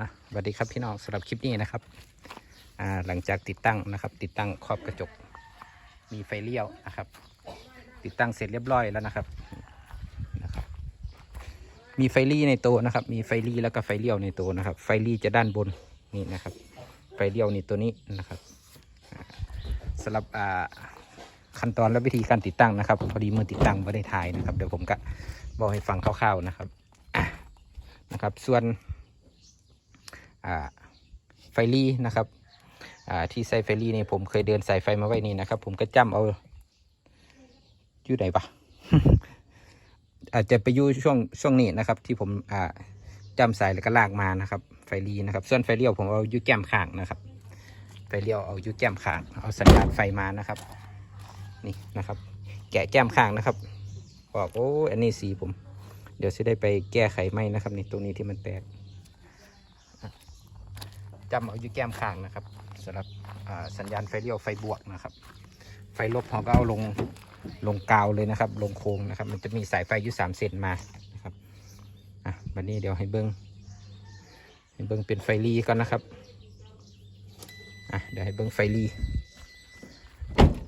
อะสวัสดีครับพี่น้องสำหรับคลิปนี้นะครับอ่าหลังจากติดตั้งนะครับ ติดตั้งครอบกระจก มีไฟเลี้ยวนะครับ ติดตั้งเสร็จเรียบร้อยแล้วนะครับนะครับ มีไฟลี่ในตัวนะครับ มีไฟลี่แล้วก็ไฟเลี้ยวในตัวนะครับ ไฟลี่จะด้านบนนี่นะครับ ไฟเลี้ยวนี่ตัวนี้นะครับอ่าสำหรับอ่าขั้นตอนและวิธีการติดตั้งนะครับ พอดีมือติดตั้งไม่ได้ถ่ายนะครับ เดี๋ยวผมก็บอกให้ฟังคร่าวๆนะครับนะครับ ส่วน ไฟลี่นะครับที่ใส่ไฟลี่นี่ผมเคยเดินสายไฟมาไว้นี่นะครับ ผมก็จำเอาอยู่ไหนปะอาจจะไปอยู่ช่วงช่วงนี้นะครับ ที่ผมอ่าจำสายแล้วก็ลากมานะครับ ไฟลีนะครับ ส่วนไฟเลี้ยวผมเอาอยูแก้มข้างนะครับ ไฟเลี้ยวเอาอยูแก้มข้างเอาสัญญาณไฟมานะครับ นี่นะครับ แกะแก้มข้างนะครับบอกโอ้อันนี้สีผม เดี๋ยวจะได้ไปแก้ไขไหมนะครับนี่ตรงนี้ที่มันแตก จำเอาอยู่แก้มข้างนะครับสำหรับสัญญาณไฟเลี้ยวไฟบวกนะครับ ไฟลบเราก็เอาลงลงกาวเลยนะครับ ลงโค้งนะครับ มันจะมีสายไฟอยู่สามเซนมานะครับอะวันนี้เดี๋ยวให้เบิ้งให้เบิ้งเป็นไฟรีก่อนนะครับอะเดี๋ยวให้เบิ้งไฟรี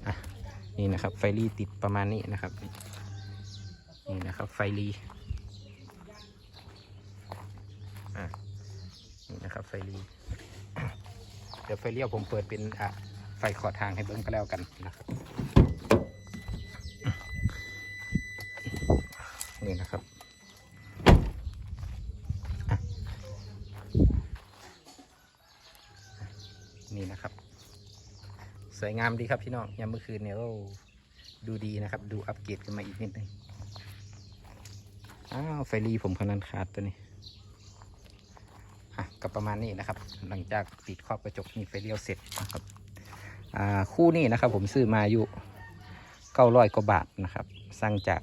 อะนี่นะครับไฟรีติดประมาณนี้นะครับนี่นะครับไฟรีอะนี่นะครับไฟรี ดี๋ยวไฟเลี้ยวผมเปิดเป็นอะไฟขอทางให้เบิ้งก็แล้วกันนะครับนี่นะครับนี่นะครับ สวยงามดีครับพี่น้องยามเมื่อคืนเนี่ยโอ้ดูดีนะครับ ดูอัปเกรดกันมาอีกนิดนึงอ้าวไฟรีผมคนนั้นขาดตัวนี้ อะก็ประมาณนี้นะครับ หลังจากติดครอบกระจกมีไฟเลี้ยวเสร็จนะครับอ่าคู่นี้นะครับผมซื้อมาอยู่เก้าร้อยกว่าบาทนะครับ สั่งจาก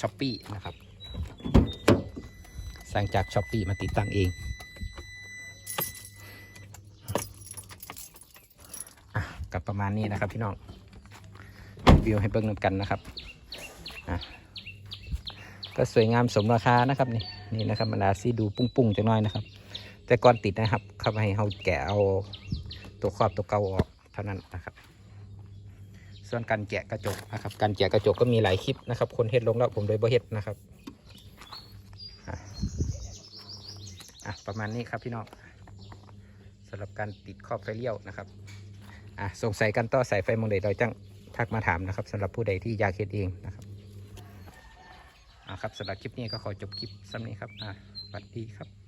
ช้อปปี้นะครับ สั่งจากช้อปปี้มาติดตั้งเองอะกับประมาณนี้นะครับพี่น้องรีวิวให้เบิ่งนำกันนะครับอะก็สวยงามสมราคานะครับนี่นี่นะครับมันอาซีดูปุ้งๆจังน้อยนะครับ แต่ก่อนติดนะครับเข้าไปให้เขาแกะเอาตัวครอบตัวเก่าออกเท่านั้นนะครับ ส่วนการแกะกระจกนะครับ การแกะกระจกก็มีหลายคลิปนะครับ คนเฮ็ดลงแล้วผมโดยบ่เฮ็ดนะครับอะประมาณนี้ครับพี่น้องสำหรับการติดครอบไฟเลี้ยวนะครับอะสงสัยกันต่อสายไฟมองใดเราจังทักมาถามนะครับสำหรับผู้ใดที่อยากเฮ็ดเองนะครับอะครับสำหรับคลิปนี้ก็ขอจบคลิปซ้ำนี้ครับอะสวัสดีครับ